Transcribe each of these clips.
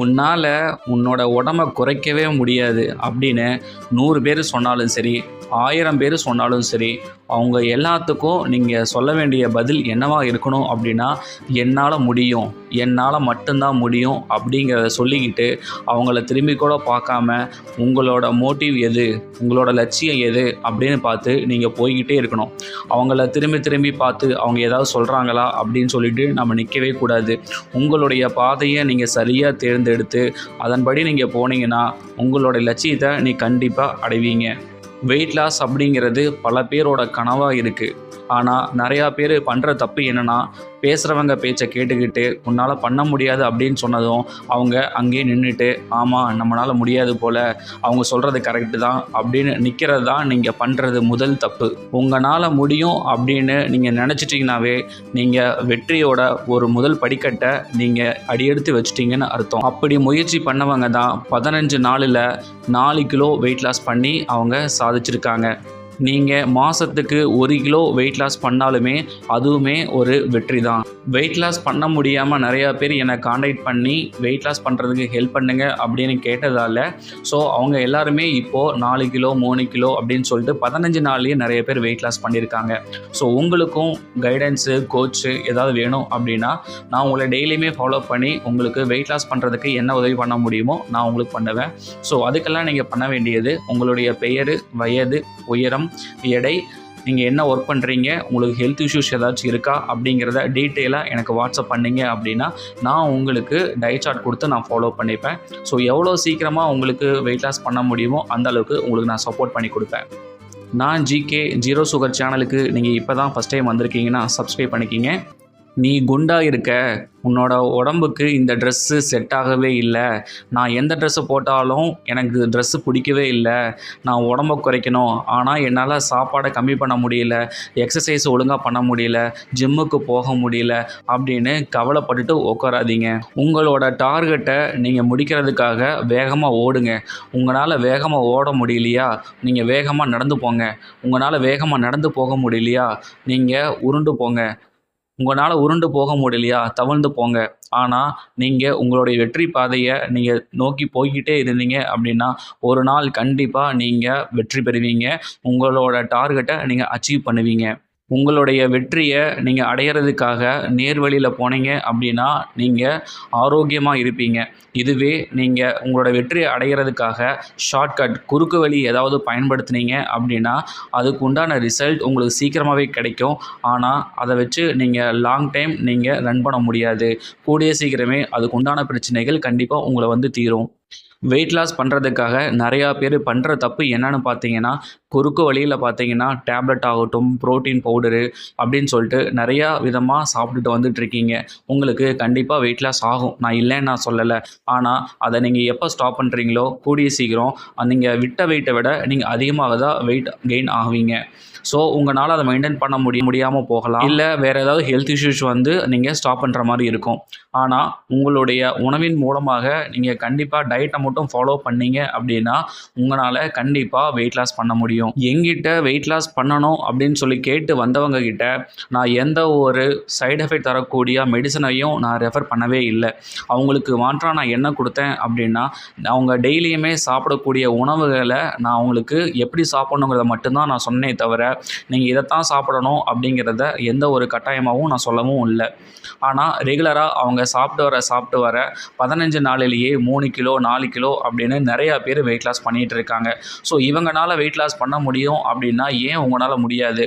உன்னால் உன்னோட உடம்ப குறைக்கவே முடியாது அப்படின்னு நூறு பேர் சொன்னாலும் சரி ஆயிரம் பேர் சொன்னாலும் சரி அவங்க எல்லாத்துக்கும் நீங்கள் சொல்ல வேண்டிய பதில் என்னவாக இருக்கணும் அப்படின்னா என்னால் முடியும். என்னால் மட்டும்தான் முடியும் அப்படிங்கிறத சொல்லிக்கிட்டு அவங்கள திரும்பி கூட பார்க்காம உங்களோட மோட்டிவ் எது? உங்களோட லட்சியம் எது? அப்படின்னு பார்த்து நீங்கள் போய்கிட்டே இருக்கணும். அவங்கள திரும்பி திரும்பி பார்த்து அவங்க ஏதாவது சொல்கிறாங்களா அப்படின்னு சொல்லிட்டு நம்ம நிற்கவே கூடாது. உங்களுடைய பாதையை நீங்கள் சரியாக தேர்ந்தெடுத்து அதன்படி நீங்கள் போனீங்கன்னா உங்களோட லட்சியத்தை நீ கண்டிப்பாக அடைவீங்க. வெயிட் லாஸ் அப்படிங்கிறது பல பேரோட கனவாக இருக்குது ஆனால் நிறையா பேர் பண்ணுற தப்பு என்னென்னா பேசுகிறவங்க பேச்சை கேட்டுக்கிட்டு உன்னால் பண்ண முடியாது அப்படின்னு சொன்னதும் அவங்க அங்கேயே நின்றுட்டு ஆமாம் நம்மளால் முடியாது போல் அவங்க சொல்கிறது கரெக்டு தான் அப்படின்னு நிற்கிறது தான் நீங்கள் பண்ணுறது முதல் தப்பு. உங்களால் முடியும் அப்படின்னு நீங்கள் நினச்சிட்டிங்கனாவே நீங்கள் வெற்றியோட ஒரு முதல் படிக்கட்டை நீங்கள் அடியெடுத்து வச்சிட்டிங்கன்னு அர்த்தம். அப்படி முயற்சி பண்ணவங்க தான் பதினஞ்சு நாளில் நாலு கிலோ வெயிட் லாஸ் பண்ணி அவங்க சாதிச்சிருக்காங்க. நீங்கள் மாதத்துக்கு ஒரு கிலோ வெயிட் லாஸ் பண்ணாலுமே அதுவுமே ஒரு வெற்றி தான் வெயிட் லாஸ் பண்ண முடியாமல் நிறையா பேர் என்னை காண்டாக்ட் பண்ணி வெயிட் லாஸ் பண்ணுறதுக்கு ஹெல்ப் பண்ணுங்க அப்படின்னு கேட்டதால் ஸோ அவங்க எல்லாருமே இப்போது நாலு கிலோ மூணு கிலோ அப்படின்னு சொல்லிட்டு பதினஞ்சு நாள்லேயே நிறைய பேர் வெயிட் லாஸ் பண்ணியிருக்காங்க. ஸோ உங்களுக்கும் கைடன்ஸு கோச்சு ஏதாவது வேணும் அப்படின்னா நான் உங்களை டெய்லியுமே ஃபாலோ பண்ணி உங்களுக்கு வெயிட் லாஸ் பண்ணுறதுக்கு என்ன உதவி பண்ண முடியுமோ நான் உங்களுக்கு பண்ணுவேன். ஸோ அதுக்கெல்லாம் நீங்கள் பண்ண வேண்டியது உங்களுடைய பெயர் வயது உயரம் எடை நீங்கள் என்ன ஒர்க் பண்ணுறீங்க உங்களுக்கு ஹெல்த் இஷ்யூஸ் ஏதாச்சும் இருக்கா அப்படிங்கிறத டீட்டெயிலாக எனக்கு வாட்ஸ்அப் பண்ணீங்க அப்படின்னா நான் உங்களுக்கு டயட் சார்ட் கொடுத்து நான் ஃபாலோ பண்ணிப்பேன். ஸோ எவ்வளோ சீக்கிரமாக உங்களுக்கு வெயிட் லாஸ் பண்ண முடியுமோ அந்த அளவுக்கு உங்களுக்கு நான் சப்போர்ட் பண்ணி கொடுப்பேன். நான் ஜிகே ஜீரோ சுகர் சேனலுக்கு நீங்கள் இப்போ தான் ஃபஸ்ட் டைம் வந்திருக்கீங்கன்னா சப்ஸ்கிரைப் பண்ணிக்கிங்க. நீ குண்டா இருக்க. உன்னோட உடம்புக்கு இந்த ட்ரெஸ்ஸு செட் ஆகவே இல்லை. நான் எந்த ட்ரெஸ்ஸு போட்டாலும் எனக்கு ட்ரெஸ்ஸு பிடிக்கவே இல்லை. நான் உடம்பை குறைக்கணும். ஆனால் என்னால் சாப்பாடை கம்மி பண்ண முடியல. எக்ஸசைஸ் ஒழுங்காக பண்ண முடியல. ஜிம்முக்கு போக முடியல. அப்படின்னு கவலைப்பட்டுட்டு உட்காராதீங்க உங்களோட டார்கெட்டை நீங்கள் முடிக்கிறதுக்காக வேகமாக ஓடுங்க. உங்களால் வேகமாக ஓட முடியலையா? நீங்கள் வேகமாக நடந்து போங்க. உங்களால் வேகமாக நடந்து போக முடியலையா? நீங்கள் உருண்டு போங்க. உங்களால் உருண்டு போக முடியலையா? தவழ்ந்து போங்க. ஆனால் நீங்கள் உங்களுடைய வெற்றி பாதையை நீங்கள் நோக்கி போய்கிட்டே இருந்தீங்க அப்படின்னா ஒரு நாள் கண்டிப்பாக நீங்கள் வெற்றி பெறுவீங்க. உங்களோட டார்கெட்டை நீங்கள் அச்சீவ் பண்ணுவீங்க. உங்களுடைய வெற்றியை நீங்கள் அடையிறதுக்காக நேர்வழியில் போனீங்க அப்படின்னா நீங்கள் ஆரோக்கியமாக இருப்பீங்க. இதுவே நீங்கள் உங்களோட வெற்றியை அடையிறதுக்காக ஷார்ட்கட் குறுக்கு வழி ஏதாவது பயன்படுத்துனீங்க அப்படின்னா அதுக்கு உண்டான ரிசல்ட் உங்களுக்கு சீக்கிரமாகவே கிடைக்கும். ஆனால் அதை வச்சு நீங்கள் லாங் டைம் நீங்கள் ரன் பண்ண முடியாது. கூடிய சீக்கிரமே அதுக்கு உண்டான பிரச்சனைகள் கண்டிப்பாக உங்களை வந்து தீரும். வெயிட் லாஸ் பண்ணுறதுக்காக நிறையா பேர் பண்ணுற தப்பு என்னன்னு பார்த்தீங்கன்னா குறுக்கு வழியில் பார்த்தீங்கன்னா டேப்லெட் ஆகட்டும் ப்ரோட்டீன் பவுடரு அப்படின்னு சொல்லிட்டு நிறையா விதமாக சாப்பிட்டுட்டு வந்துட்டு இருக்கீங்க. உங்களுக்கு கண்டிப்பாக வெயிட் லாஸ் ஆகும். நான் இல்லைன்னு நான் சொல்லலை. ஆனால் அதை நீங்கள் எப்போ ஸ்டாப் பண்ணுறீங்களோ கூடிய சீக்கிரம் நீங்கள் விட்ட வெயிட்டை விட நீங்கள் அதிகமாக தான் வெயிட் கெயின் ஆகுவீங்க ஸோ உங்களால் அதை மெயின்டைன் பண்ண முடிய முடியாமல் போகலாம். இல்லை வேறு ஏதாவது ஹெல்த் இஷ்யூஸ் வந்து நீங்கள் ஸ்டாப் பண்ணுற மாதிரி இருக்கும். ஆனால் உங்களுடைய உணவின் மூலமாக நீங்கள் கண்டிப்பாக டயட்டை மட்டும் ஃபாலோ பண்ணீங்க அப்படின்னா உங்களால் கண்டிப்பாக வெயிட் லாஸ் பண்ண முடியும். எங்கிட்ட வெயிட் லாஸ் பண்ணணும் அப்படின்னு சொல்லி கேட்டு வந்தவங்க கிட்ட நான் எந்த ஒரு சைடு எஃபெக்ட் தரக்கூடிய மெடிசனையும் நான் ரெஃபர் பண்ணவே இல்லை. அவங்களுக்கு மாற்றாக நான் என்ன கொடுத்தேன் அப்படின்னா அவங்க டெய்லியுமே சாப்பிடக்கூடிய உணவுகளை நான் அவங்களுக்கு எப்படி சாப்பிடணுங்கிறத மட்டும்தான் நான் சொன்னே தவிர நீங்கள் இதைத்தான் சாப்பிடணும் அப்படிங்கிறத எந்த ஒரு கட்டாயமாகவும் நான் சொல்லவும் இல்லை. ஆனால் ரெகுலராக அவங்க சாப்பிட்டு வர சாப்பிட்டு வர பதினஞ்சு நாளிலேயே மூணு கிலோ நாலு கிலோ கிலோ அப்படின்னு நிறையா பேர் வெயிட் லாஸ் பண்ணிகிட்டு இருக்காங்க ஸோ இவங்களால் வெயிட் லாஸ் பண்ண முடியும் அப்படின்னா ஏன் உங்களால் முடியாது?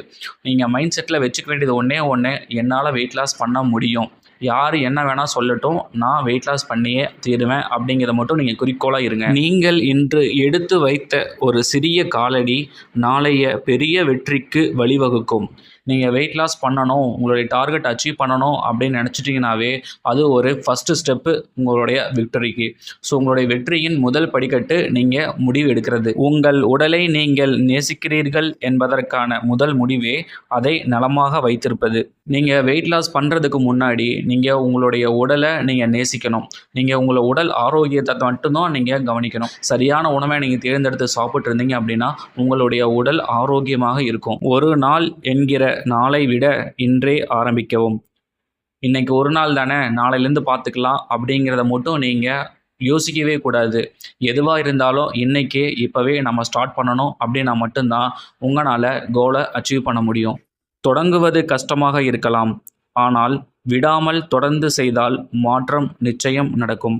நீங்கள் மைண்ட் செட்டில் வச்சுக்க வேண்டியது ஒன்றே ஒன்று என்னால் வெயிட் லாஸ் பண்ண முடியும். யார் என்ன வேணால் சொல்லட்டும் நான் வெயிட் லாஸ் பண்ணியே தீருவேன் அப்படிங்கிறத மட்டும் நீங்கள் குறிக்கோளாக இருங்க. நீங்கள் இன்று எடுத்து வைத்த ஒரு சிறிய காலடி நாளைய பெரிய வெற்றிக்கு வழிவகுக்கும். நீங்கள் வெயிட் லாஸ் பண்ணணும் உங்களுடைய டார்கெட் அச்சீவ் பண்ணணும் அப்படின்னு நினச்சிட்டிங்கனாவே அது ஒரு ஃபஸ்ட்டு ஸ்டெப்பு உங்களுடைய விக்டரிக்கு ஸோ உங்களுடைய வெற்றியின் முதல் படிக்கட்டு நீங்கள் முடிவு எடுக்கிறது. உங்கள் உடலை நீங்கள் நேசிக்கிறீர்கள் என்பதற்கான முதல் முடிவே அதை நலமாக வைத்திருப்பது. நீங்கள் வெயிட் லாஸ் பண்ணுறதுக்கு முன்னாடி நீங்கள் உங்களுடைய உடலை நீங்கள் நேசிக்கணும். நீங்கள் உங்களை உடல் ஆரோக்கியத்தை மட்டும்தான் நீங்கள் கவனிக்கணும். சரியான உணவை நீங்கள் தேர்ந்தெடுத்து சாப்பிட்டு இருந்தீங்க அப்படின்னா உங்களுடைய உடல் ஆரோக்கியமாக இருக்கும். ஒரு நாள் என்கிற நாளை விட இன்றே ஆரம்பிக்கவும். இன்றைக்கி ஒரு நாள் தானே நாளையிலேருந்து பார்த்துக்கலாம் அப்படிங்கிறத மட்டும் நீங்கள் யோசிக்கவே கூடாது. எதுவாக இருந்தாலும் இன்றைக்கே இப்போவே நம்ம ஸ்டார்ட் பண்ணணும் அப்படின்னா மட்டும்தான் உங்களால் கோலை அச்சீவ் பண்ண முடியும். தொடங்குவது கஷ்டமாக இருக்கலாம். ஆனால் விடாமல் தொடர்ந்து செய்தால் மாற்றம் நிச்சயம் நடக்கும்.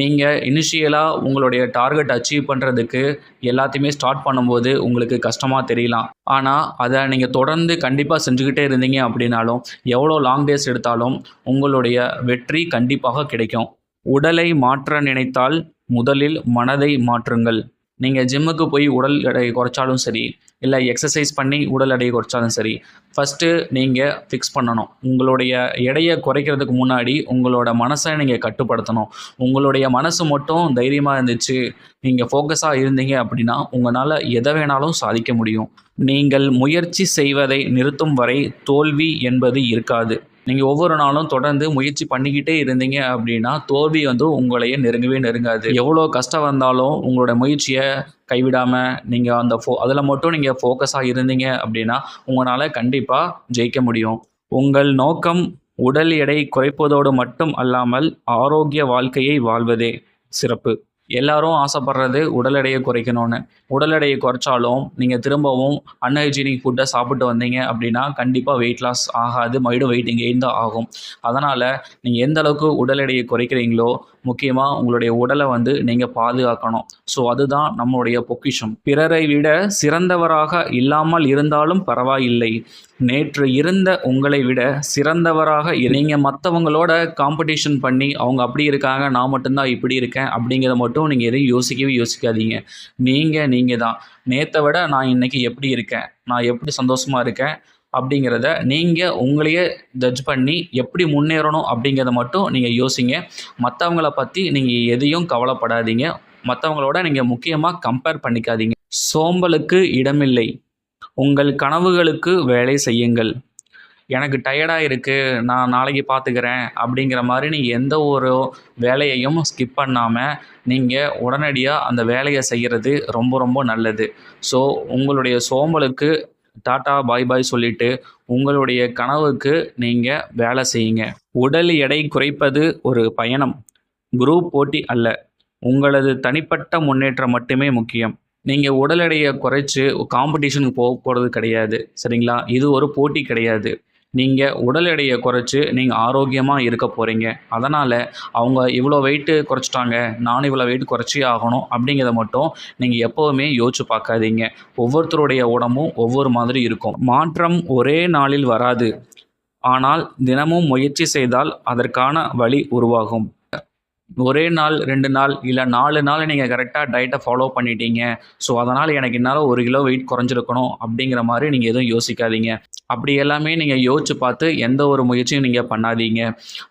நீங்கள் இனிஷியலாக உங்களுடைய டார்கெட் அச்சீவ் பண்ணுறதுக்கு எல்லாத்தையுமே ஸ்டார்ட் பண்ணும்போது உங்களுக்கு கஷ்டமாக தெரியலாம். ஆனால் அதை நீங்கள் தொடர்ந்து கண்டிப்பாக செஞ்சுக்கிட்டே இருந்தீங்க அப்படின்னாலும் எவ்வளோ லாங் டேஸ் எடுத்தாலும் உங்களுடைய வெற்றி கண்டிப்பாக கிடைக்கும். உடலை மாற்ற நினைத்தால் முதலில் மனதை மாற்றுங்கள். நீங்கள் ஜிம்முக்கு போய் உடல் எடை குறைச்சாலும் சரி இல்லை எக்ஸசைஸ் பண்ணி உடல் எடையை குறைச்சாலும் சரி ஃபஸ்ட்டு நீங்கள் ஃபிக்ஸ் பண்ணணும். உங்களுடைய எடையை குறைக்கிறதுக்கு முன்னாடி உங்களோட மனசை நீங்கள் கட்டுப்படுத்தணும். உங்களுடைய மனசு மட்டும் தைரியமாக இருந்துச்சு நீங்கள் ஃபோக்கஸாக இருந்தீங்க அப்படின்னா உங்களால் எதை வேணாலும் சாதிக்க முடியும். நீங்கள் முயற்சி செய்வதை நிறுத்தும் வரை தோல்வி என்பது இருக்காது. நீங்கள் ஒவ்வொரு நாளும் தொடர்ந்து முயற்சி பண்ணிக்கிட்டே இருந்தீங்க அப்படின்னா தோல்வி வந்து உங்களையே நெருங்கவே நெருங்காது. எவ்வளோ கஷ்டம் வந்தாலும் உங்களோட முயற்சியை கைவிடாமல் நீங்கள் அந்த ஃபோ அதில் மட்டும் நீங்கள் ஃபோக்கஸாக இருந்தீங்க அப்படின்னா உங்களால் கண்டிப்பாக ஜெயிக்க முடியும். உங்கள் நோக்கம் உடல் எடை குறைப்பதோடு மட்டும் அல்லாமல் ஆரோக்கிய வாழ்க்கையை வாழ்வதே சிறப்பு. எல்லாரும் ஆசைப்படுறது உடல் எடையை குறைக்கணும்னு. உடல் எடையை குறைச்சாலும் நீங்கள் திரும்பவும் அன்ஹைஜீனிக் ஃபுட்டை சாப்பிட்டு வந்தீங்க அப்படின்னா கண்டிப்பாக வெயிட் லாஸ் ஆகாது மறுபடியும் வெயிட் கெயின் தான் ஆகும். அதனால் நீங்கள் எந்த அளவுக்கு உடல் எடையை குறைக்கிறீங்களோ முக்கியமாக உங்களுடைய உடலை வந்து நீங்கள் பாதுகாக்கணும். ஸோ அதுதான் நம்மளுடைய பொக்கிஷம். பிறரை விட சிறந்தவராக இல்லாமல் இருந்தாலும் பரவாயில்லை. நேற்று இருந்த உங்களை விட சிறந்தவராக நீங்கள் மற்றவங்களோட காம்படிஷன் பண்ணி அவங்க அப்படி இருக்காங்க நான் மட்டும்தான் இப்படி இருக்கேன் அப்படிங்கிறத மட்டும் நீங்கள் எதையும் யோசிக்கவே யோசிக்காதீங்க. நீங்கள் நீங்கள் தான் நேற்றை விட நான் இன்னைக்கு எப்படி இருக்கேன்? நான் எப்படி சந்தோஷமாக இருக்கேன்? அப்படிங்கிறத நீங்கள் உங்களையே ஜட்ஜ் பண்ணி எப்படி முன்னேறணும் அப்படிங்கிறத மட்டும் நீங்கள் யோசிங்க. மற்றவங்கள பற்றி நீங்கள் எதையும் கவலைப்படாதீங்க. மற்றவங்களோட நீங்கள் முக்கியமாக கம்பேர் பண்ணிக்காதீங்க. சோம்பலுக்கு இடமில்லை. உங்கள் கனவுகளுக்கு வேலை செய்யுங்கள். எனக்கு டயர்டாக இருக்குது நான் நாளைக்கு பார்த்துக்கிறேன் அப்படிங்கிற மாதிரி நீங்கள் எந்த ஒரு வேலையையும் ஸ்கிப் பண்ணாமல் நீங்கள் உடனடியாக அந்த வேலையை செய்கிறது ரொம்ப ரொம்ப நல்லது. ஸோ உங்களுடைய சோம்பலுக்கு டாட்டா பாய் பாய் சொல்லிட்டு உங்களுடைய கனவுக்கு நீங்கள் வேலை செய்யுங்க. உடல் எடை குறைப்பது ஒரு பயணம் குரூப் போட்டி அல்ல உங்களது தனிப்பட்ட முன்னேற்றம் மட்டுமே முக்கியம். நீங்கள் உடல் எடையை குறைச்சி காம்படிஷனுக்கு போக போகிறது கிடையாது சரிங்களா? இது ஒரு போட்டி கிடையாது. நீங்கள் உடல் எடையை குறைச்சி நீங்கள் ஆரோக்கியமாக இருக்க போகிறீங்க அதனால் அவங்க இவ்வளோ வெயிட்டு குறைச்சிட்டாங்க நானும் இவ்வளோ வெயிட் குறைச்சி ஆகணும் அப்படிங்கிறத மட்டும் நீங்கள் எப்போவுமே யோசிச்சு பார்க்காதீங்க. ஒவ்வொருத்தருடைய உடம்பும் ஒவ்வொரு மாதிரி இருக்கும். மாற்றம் ஒரே நாளில் வராது. ஆனால் தினமும் முயற்சி செய்தால் அதற்கான வழி உருவாகும். ஒரே நாள் ரெண்டு நாள் இல்லை நாலு நாள் நீங்கள் கரெக்டாக டயட்டை ஃபாலோ பண்ணிட்டீங்க. ஸோ அதனால் எனக்கு என்னால் ஒரு கிலோ வெயிட் குறைஞ்சிருக்கணும் அப்படிங்கிற மாதிரி நீங்கள் எதுவும் யோசிக்காதீங்க. அப்படி எல்லாமே நீங்கள் யோசிச்சு பார்த்து எந்த ஒரு முயற்சியும் நீங்கள் பண்ணாதீங்க.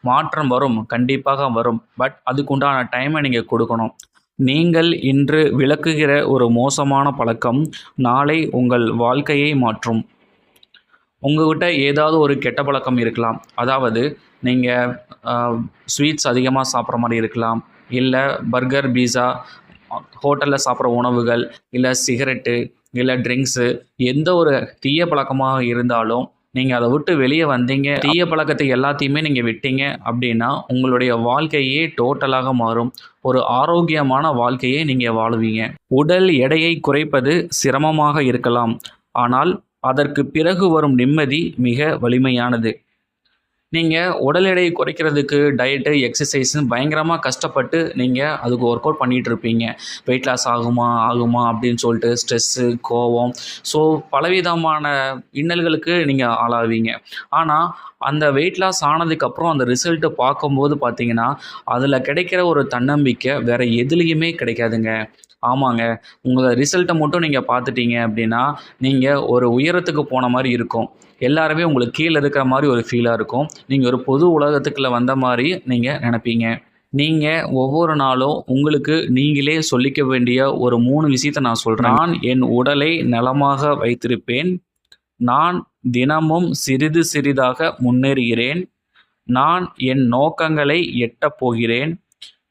மாற்றம் வரும் கண்டிப்பாக வரும். பட் அதுக்குண்டான டைமை நீங்கள் கொடுக்கணும். நீங்கள் இன்று விளக்குகிற ஒரு மோசமான பழக்கம் நாளை உங்கள் வாழ்க்கையை மாற்றும். உங்கள்கிட்ட ஏதாவது ஒரு கெட்ட பழக்கம் இருக்கலாம். அதாவது நீங்கள் ஸ்வீட்ஸ் அதிகமாக சாப்பிட்ற மாதிரி இருக்கலாம். இல்லை பர்கர் பீஸா ஹோட்டலில் சாப்பிட்ற உணவுகள் இல்லை சிகரெட்டு இல்லை ட்ரிங்க்ஸு எந்த ஒரு தீய பழக்கமாக இருந்தாலும் நீங்கள் அதை விட்டு வெளியே வந்தீங்க. தீய பழக்கத்தை எல்லாத்தையுமே நீங்கள் விட்டீங்க அப்படின்னா உங்களுடைய வாழ்க்கையே டோட்டலாக மாறும். ஒரு ஆரோக்கியமான வாழ்க்கையை நீங்கள் வாழுவீங்க. உடல் எடையை குறைப்பது சிரமமாக இருக்கலாம். ஆனால் அதற்கு பிறகு வரும் நிம்மதி மிக வலிமையானது. நீங்கள் உடல் எடையை குறைக்கிறதுக்கு டயட்டு எக்ஸசைஸ்னு பயங்கரமாக கஷ்டப்பட்டு நீங்கள் அதுக்கு ஒர்க் அவுட் பண்ணிகிட்டு இருப்பீங்க. வெயிட் லாஸ் ஆகுமா ஆகுமா அப்படின்னு சொல்லிட்டு ஸ்ட்ரெஸ்ஸு கோவம். ஸோ பலவிதமான இன்னல்களுக்கு நீங்கள் ஆளாவீங்க. ஆனால் அந்த வெயிட் லாஸ் ஆனதுக்கப்புறம் அந்த ரிசல்ட்டு பார்க்கும்போது பார்த்தீங்கன்னா அதில் கிடைக்கிற ஒரு தன்னம்பிக்கை வேறு எதுலேயுமே கிடைக்காதுங்க. ஆமாங்க. உங்கள் ரிசல்ட்டை மட்டும் நீங்கள் பார்த்துட்டீங்க அப்படின்னா நீங்கள் ஒரு உயரத்துக்கு போன மாதிரி இருக்கும். எல்லாருமே உங்களுக்கு கீழே இருக்கிற மாதிரி ஒரு ஃபீலாக இருக்கும். நீங்கள் ஒரு பொது உலகத்துக்குள்ளே வந்த மாதிரி நீங்கள் நினைப்பீங்க. நீங்கள் ஒவ்வொரு நாளும் உங்களுக்கு நீங்களே சொல்லிக்க வேண்டிய ஒரு மூணு விஷயத்தை நான் சொல்கிறேன் நான் என் உடலை நலமாக வைத்திருப்பேன். நான் தினமும் சிறிது சிறிதாக முன்னேறுகிறேன். நான் என் நோக்கங்களை எட்டப் போகிறேன்.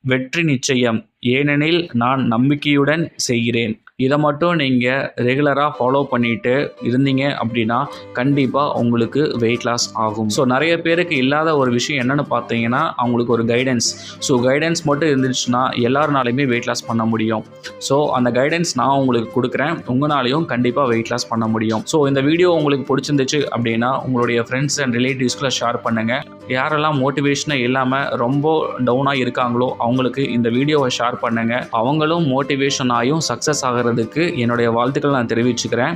வெற்றி நிச்சயம். ஏனெனில் நான் நம்பிக்கையுடன் செய்கிறேன். இதை மட்டும் நீங்கள் ரெகுலராக ஃபாலோ பண்ணிட்டு இருந்தீங்க அப்படின்னா கண்டிப்பாக உங்களுக்கு வெயிட் லாஸ் ஆகும். ஸோ நிறைய பேருக்கு இல்லாத ஒரு விஷயம் என்னென்னு பார்த்தீங்கன்னா அவங்களுக்கு ஒரு கைடன்ஸ் ஸோ கைடன்ஸ் மட்டும் இருந்துச்சுன்னா எல்லாருனாலையுமே வெயிட் லாஸ் பண்ண முடியும். ஸோ அந்த கைடன்ஸ் நான் உங்களுக்கு கொடுக்குறேன். உங்களாலையும் கண்டிப்பாக வெயிட் லாஸ் பண்ண முடியும். ஸோ இந்த வீடியோ உங்களுக்கு பிடிச்சிருந்துச்சு அப்படின்னா உங்களுடைய ஃப்ரெண்ட்ஸ் அண்ட் ரிலேட்டிவ்ஸ்க்குள்ள ஷேர் பண்ணுங்கள் யாரெல்லாம் மோட்டிவேஷனே இல்லாமல் ரொம்ப டவுனாக இருக்காங்களோ அவங்களுக்கு இந்த வீடியோவை ஷேர் பண்ணுங்கள் அவங்களும் மோட்டிவேஷன் ஆகியும் சக்ஸஸ் ஆகிறதுக்கு என்னுடைய வாழ்த்துக்கள் நான் தெரிவிச்சுக்கிறேன்.